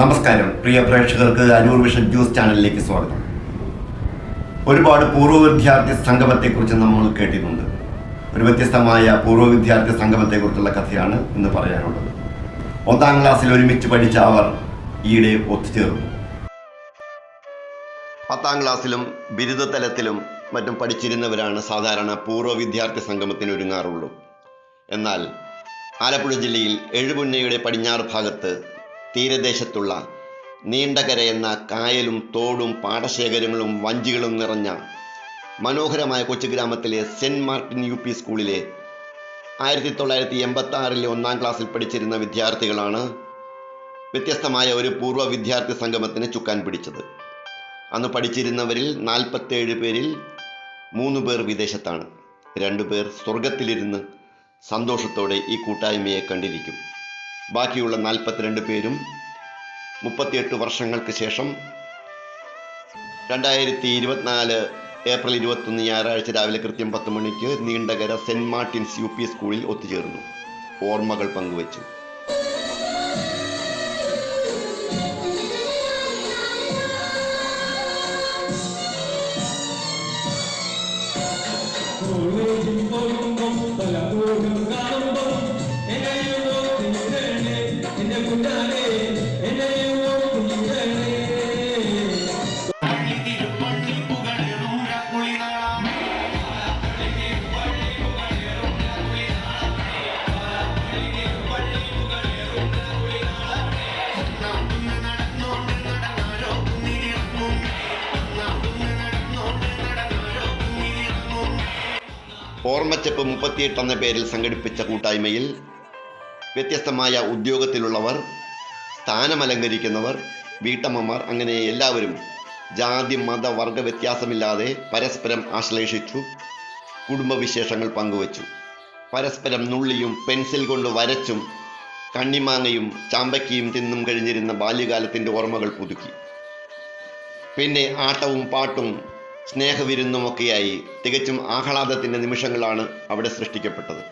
നമസ്കാരം. പ്രിയ പ്രേക്ഷകർക്ക് Aroor vision news ചാനലിലേക്ക് സ്വാഗതം. ഒരുപാട് പൂർവ വിദ്യാർത്ഥി സംഗമത്തെക്കുറിച്ച് നമ്മൾ കേട്ടിട്ടുണ്ട്. ഒരു വ്യത്യസ്തമായ പൂർവ വിദ്യാർത്ഥി സംഗമത്തെക്കുറിച്ചുള്ള കഥയാണ് ഇന്ന് പറയാനുള്ളത്. ഒന്നാം ക്ലാസ്സിൽ ഒരുമിച്ച് പഠിച്ച അവർ ഈയിടെ ഒത്തുചേർന്നു. പത്താം ക്ലാസ്സിലും ബിരുദതലത്തിലും മറ്റും പഠിച്ചിരുന്നവരാണ് സാധാരണ പൂർവ വിദ്യാർത്ഥി സംഗമത്തിന് ഒരുങ്ങാറുള്ളൂ. എന്നാൽ ആലപ്പുഴ ജില്ലയിൽ എഴുപുന്നയുടെ പടിഞ്ഞാറ് ഭാഗത്ത് തീരദേശത്തുള്ള നീണ്ടകര എന്ന കായലും തോടും പാടശേഖരങ്ങളും വഞ്ചികളും നിറഞ്ഞ മനോഹരമായ കൊച്ചു ഗ്രാമത്തിലെ സെന്റ് മാർട്ടിൻ യു പി സ്കൂളിലെ ആയിരത്തി തൊള്ളായിരത്തി എൺപത്തി ആറിലെ ഒന്നാം ക്ലാസ്സിൽ പഠിച്ചിരുന്ന വിദ്യാർത്ഥികളാണ് വ്യത്യസ്തമായ ഒരു പൂർവ വിദ്യാർത്ഥി സംഗമത്തിന് ചുക്കാൻ പിടിച്ചത്. അന്ന് പഠിച്ചിരുന്നവരിൽ നാൽപ്പത്തേഴ് പേരിൽ മൂന്ന് പേർ വിദേശത്താണ്. രണ്ടു പേർ സ്വർഗത്തിലിരുന്ന് സന്തോഷത്തോടെ ഈ കൂട്ടായ്മയെ കണ്ടിരിക്കും. ബാക്കിയുള്ള നാൽപ്പത്തിരണ്ട് പേരും മുപ്പത്തിയെട്ട് വർഷങ്ങൾക്ക് ശേഷം രണ്ടായിരത്തി ഇരുപത്തിനാല് ഏപ്രിൽ ഇരുപത്തൊന്ന് ഞായറാഴ്ച രാവിലെ കൃത്യം പത്ത് മണിക്ക് Neendakara Saint Martin's U P സ്കൂളിൽ ഒത്തുചേർന്നു. ഓർമ്മകൾ പങ്കുവച്ചു. കോളേജിൽ പോകുമ്പം ഓർമ്മച്ചപ്പ് മുപ്പത്തിയെട്ട് എന്ന പേരിൽ സംഘടിപ്പിച്ച കൂട്ടായ്മയിൽ വ്യത്യസ്തമായ ഉദ്യോഗത്തിലുള്ളവർ സ്ഥാനമലങ്കരിക്കുന്നവർ വീട്ടമ്മമാർ അങ്ങനെ എല്ലാവരും ജാതി മത വർഗ വ്യത്യാസമില്ലാതെ പരസ്പരം ആശ്ലേഷിച്ചു കുടുംബവിശേഷങ്ങൾ പങ്കുവച്ചു. പരസ്പരം നുള്ളിയും പെൻസിൽ കൊണ്ട് വരച്ചും കണ്ണിമാങ്ങയും ചാമ്പയ്ക്കയും തിന്നും കഴിഞ്ഞിരുന്ന ബാല്യകാലത്തിന്റെ ഓർമ്മകൾ പുതുക്കി. പിന്നെ ആട്ടവും പാട്ടും സ്നേഹവിരുന്നുമൊക്കെയായി തികച്ചും ആഹ്ലാദത്തിന്റെ നിമിഷങ്ങളാണ് അവിടെ സൃഷ്ടിക്കപ്പെട്ടത്.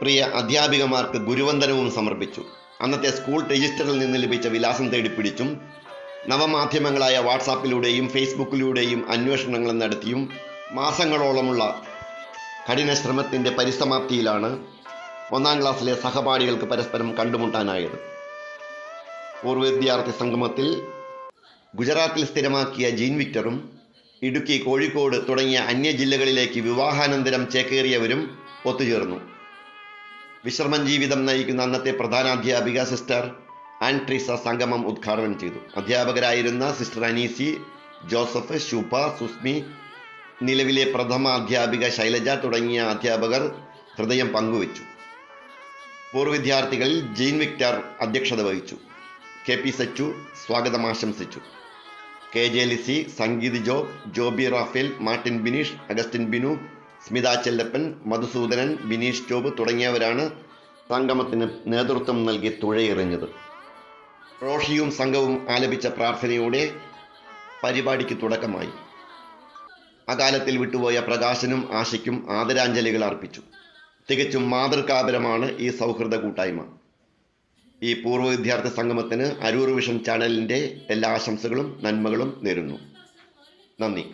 പ്രിയ അധ്യാപികമാർക്ക് ഗുരുവന്ദനവും സമർപ്പിച്ചു. അന്നത്തെ സ്കൂൾ രജിസ്റ്ററിൽ നിന്ന് ലഭിച്ച വിലാസം തേടിപ്പിടിച്ചും നവമാധ്യമങ്ങളായ വാട്സാപ്പിലൂടെയും ഫേസ്ബുക്കിലൂടെയും അന്വേഷണങ്ങൾ നടത്തിയും മാസങ്ങളോളമുള്ള കഠിന ശ്രമത്തിന്റെ പരിസമാപ്തിയിലാണ് ഒന്നാം ക്ലാസ്സിലെ സഹപാഠികൾക്ക് പരസ്പരം കണ്ടുമുട്ടാനായത്. പൂർവ വിദ്യാർത്ഥി സംഗമത്തിൽ ഗുജറാത്തിൽ സ്ഥിരമാക്കിയ ജീൻ വിക്ടറും ഇടുക്കി കോഴിക്കോട് തുടങ്ങിയ അന്യ ജില്ലകളിലേക്ക് വിവാഹാനന്തരം ചേക്കേറിയവരും ഒത്തുചേർന്നു. വിശ്രമം ജീവിതം നയിക്കുന്ന അന്നത്തെ പ്രധാനാധ്യാപിക സിസ്റ്റർ ആൻട്രീസ സംഗമം ഉദ്ഘാടനം ചെയ്തു. അധ്യാപകരായിരുന്ന സിസ്റ്റർ അനീസി ജോസഫ് ശുഭ സുസ്മി നിലവിലെ പ്രഥമ അധ്യാപിക ശൈലജ തുടങ്ങിയ അധ്യാപകർ ഹൃദയം പങ്കുവച്ചു. പൂർവ വിദ്യാർത്ഥികളിൽ ജെയിൻ വിക്ടർ അധ്യക്ഷത വഹിച്ചു. കെ പി സച്ചു സ്വാഗതം ആശംസിച്ചു. K J Lissy Sangeeth Job Joby Raphael Martin Bineesh Augustine Binu Smitha Chellappan Madhusoodanan Bineesh Job തുടങ്ങിയവരാണ് സംഗമത്തിന് നേതൃത്വം നൽകി തുഴയെറിഞ്ഞത്. റോഷിയും സംഘവും ആലപിച്ച പ്രാർത്ഥനയോടെ പരിപാടിക്ക് തുടക്കമായി. അകാലത്തിൽ വിട്ടുപോയ പ്രകാശനും ആശയ്ക്കും ആദരാഞ്ജലികൾ അർപ്പിച്ചു. തികച്ചും മാതൃകാപരമാണ് ഈ സൗഹൃദ കൂട്ടായ്മ. ഈ പൂർവ വിദ്യാർത്ഥി സംഗമത്തിന് അരൂർ വിഷൻ ചാനലിന്റെ എല്ലാ ആശംസകളും നന്മകളും നേരുന്നു. നന്ദി.